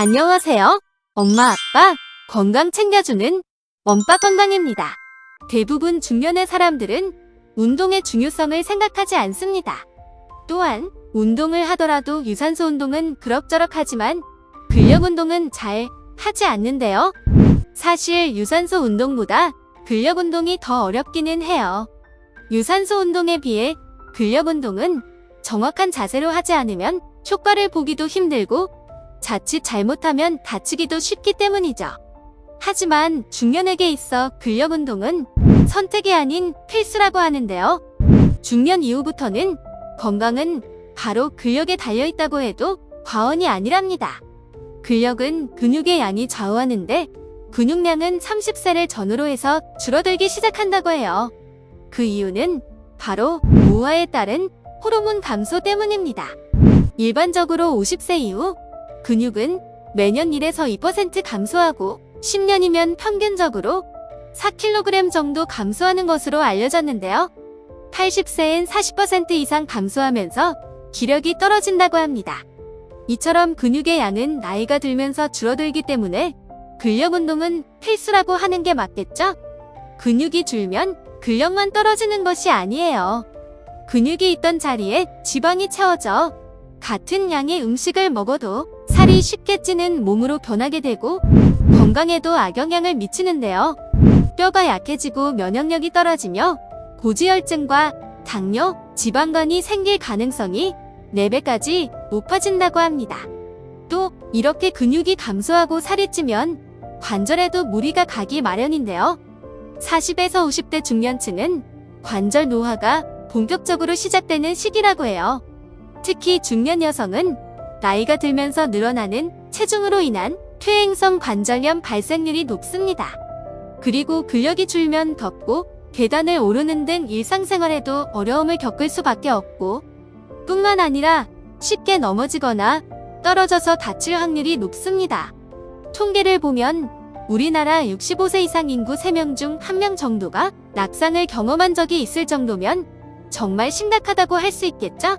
안녕하세요. 엄마, 아빠, 건강 챙겨주는 원빠 건강입니다. 대부분 중년의 사람들은 운동의 중요성을 생각하지 않습니다. 또한 운동을 하더라도 유산소 운동은 그럭저럭 하지만 근력 운동은 잘 하지 않는데요. 사실 유산소 운동보다 근력 운동이 더 어렵기는 해요. 유산소 운동에 비해 근력 운동은 정확한 자세로 하지 않으면 효과를 보기도 힘들고 자칫 잘못하면 다치기도 쉽기 때문이죠. 하지만 중년에게 있어 근력 운동은 선택이 아닌 필수라고 하는데요. 중년 이후부터는 건강은 바로 근력에 달려 있다고 해도 과언이 아니랍니다. 근력은 근육의 양이 좌우하는데 근육량은 30세를 전후로 해서 줄어들기 시작한다고 해요. 그 이유는 바로 노화에 따른 호르몬 감소 때문입니다. 일반적으로 50세 이후 근육은 매년 1에서 2% 감소하고 10년이면 평균적으로 4kg 정도 감소하는 것으로 알려졌는데요. 80세엔 40% 이상 감소하면서 기력이 떨어진다고 합니다. 이처럼 근육의 양은 나이가 들면서 줄어들기 때문에 근력 운동은 필수라고 하는 게 맞겠죠? 근육이 줄면 근력만 떨어지는 것이 아니에요. 근육이 있던 자리에 지방이 채워져 같은 양의 음식을 먹어도 살이 쉽게 찌는 몸으로 변하게 되고 건강에도 악영향을 미치는데요. 뼈가 약해지고 면역력이 떨어지며 고지혈증과 당뇨, 지방간이 생길 가능성이 4배까지 높아진다고 합니다. 또 이렇게 근육이 감소하고 살이 찌면 관절에도 무리가 가기 마련인데요. 40에서 50대 중년층은 관절 노화가 본격적으로 시작되는 시기라고 해요. 특히 중년 여성은 나이가 들면서 늘어나는 체중으로 인한 퇴행성 관절염 발생률이 높습니다. 그리고 근력이 줄면 덥고 계단을 오르는 등 일상생활에도 어려움을 겪을 수밖에 없고 뿐만 아니라 쉽게 넘어지거나 떨어져서 다칠 확률이 높습니다. 통계를 보면 우리나라 65세 이상 인구 3명 중 1명 정도가 낙상을 경험한 적이 있을 정도면 정말 심각하다고 할 수 있겠죠?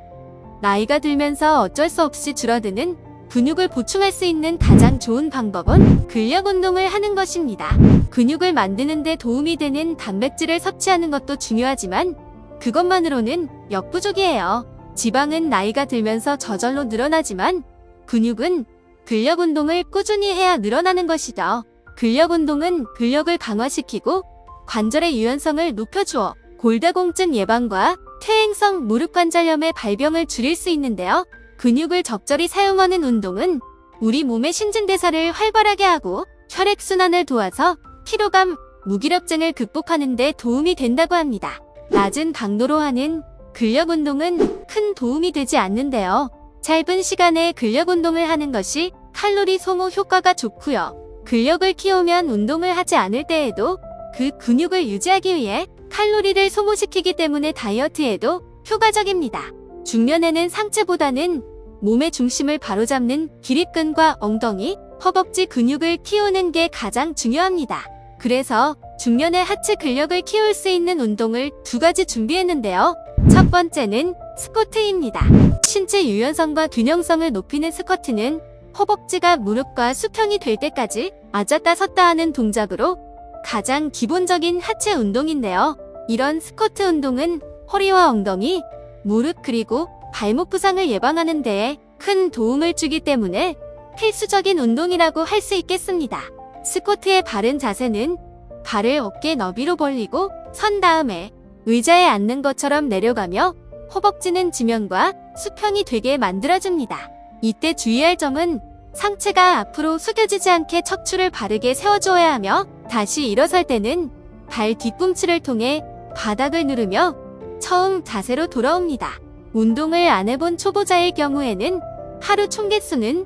나이가 들면서 어쩔 수 없이 줄어드는 근육을 보충할 수 있는 가장 좋은 방법은 근력 운동을 하는 것입니다. 근육을 만드는 데 도움이 되는 단백질을 섭취하는 것도 중요하지만 그것만으로는 역부족이에요. 지방은 나이가 들면서 저절로 늘어나지만 근육은 근력 운동을 꾸준히 해야 늘어나는 것이죠. 근력 운동은 근력을 강화시키고 관절의 유연성을 높여주어 골다공증 예방과 퇴행성 무릎 관절염의 발병을 줄일 수 있는데요. 근육을 적절히 사용하는 운동은 우리 몸의 신진대사를 활발하게 하고 혈액순환을 도와서 피로감, 무기력증을 극복하는 데 도움이 된다고 합니다. 낮은 강도로 하는 근력 운동은 큰 도움이 되지 않는데요. 짧은 시간에 근력 운동을 하는 것이 칼로리 소모 효과가 좋고요. 근력을 키우면 운동을 하지 않을 때에도 그 근육을 유지하기 위해 칼로리를 소모시키기 때문에 다이어트에도 효과적입니다. 중년에는 상체보다는 몸의 중심을 바로잡는 기립근과 엉덩이, 허벅지 근육을 키우는 게 가장 중요합니다. 그래서 중년의 하체 근력을 키울 수 있는 운동을 두 가지 준비했는데요. 첫 번째는 스쿼트입니다. 신체 유연성과 균형성을 높이는 스쿼트는 허벅지가 무릎과 수평이 될 때까지 앉았다 섰다 하는 동작으로 가장 기본적인 하체 운동인데요. 이런 스쿼트 운동은 허리와 엉덩이, 무릎 그리고 발목 부상을 예방하는 데에 큰 도움을 주기 때문에 필수적인 운동이라고 할 수 있겠습니다. 스쿼트의 바른 자세는 발을 어깨 너비로 벌리고 선 다음에 의자에 앉는 것처럼 내려가며 허벅지는 지면과 수평이 되게 만들어줍니다. 이때 주의할 점은 상체가 앞으로 숙여지지 않게 척추를 바르게 세워주어야 하며 다시 일어설 때는 발 뒤꿈치를 통해 바닥을 누르며 처음 자세로 돌아옵니다. 운동을 안 해본 초보자의 경우에는 하루 총 개수는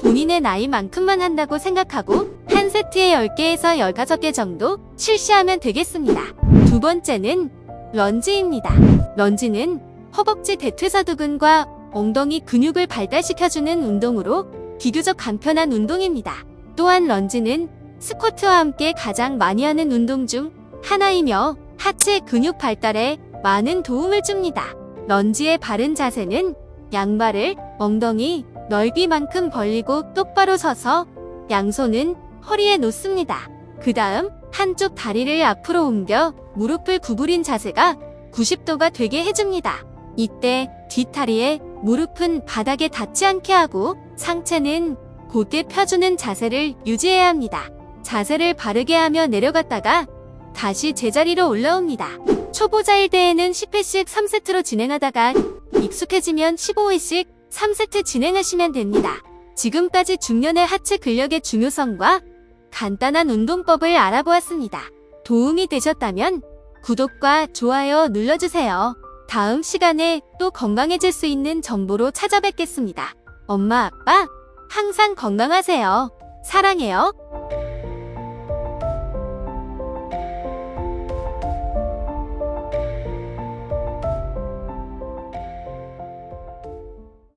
본인의 나이만큼만 한다고 생각하고 한 세트에 10개에서 15개 정도 실시하면 되겠습니다. 두 번째는 런지입니다. 런지는 허벅지 대퇴사두근과 엉덩이 근육을 발달시켜주는 운동으로 비교적 간편한 운동입니다. 또한 런지는 스쿼트와 함께 가장 많이 하는 운동 중 하나이며 하체 근육 발달에 많은 도움을 줍니다. 런지의 바른 자세는 양발을 엉덩이, 넓이만큼 벌리고 똑바로 서서 양손은 허리에 놓습니다. 그 다음 한쪽 다리를 앞으로 옮겨 무릎을 구부린 자세가 90도가 되게 해줍니다. 이때 뒷다리에 무릎은 바닥에 닿지 않게 하고 상체는 곧게 펴주는 자세를 유지해야 합니다. 자세를 바르게 하며 내려갔다가 다시 제자리로 올라옵니다. 초보자일 때에는 10회씩 3세트로 진행하다가 익숙해지면 15회씩 3세트 진행하시면 됩니다. 지금까지 중년의 하체 근력의 중요성과 간단한 운동법을 알아보았습니다. 도움이 되셨다면 구독과 좋아요 눌러주세요. 다음 시간에 또 건강해질 수 있는 정보로 찾아뵙겠습니다. 엄마, 아빠, 항상 건강하세요. 사랑해요.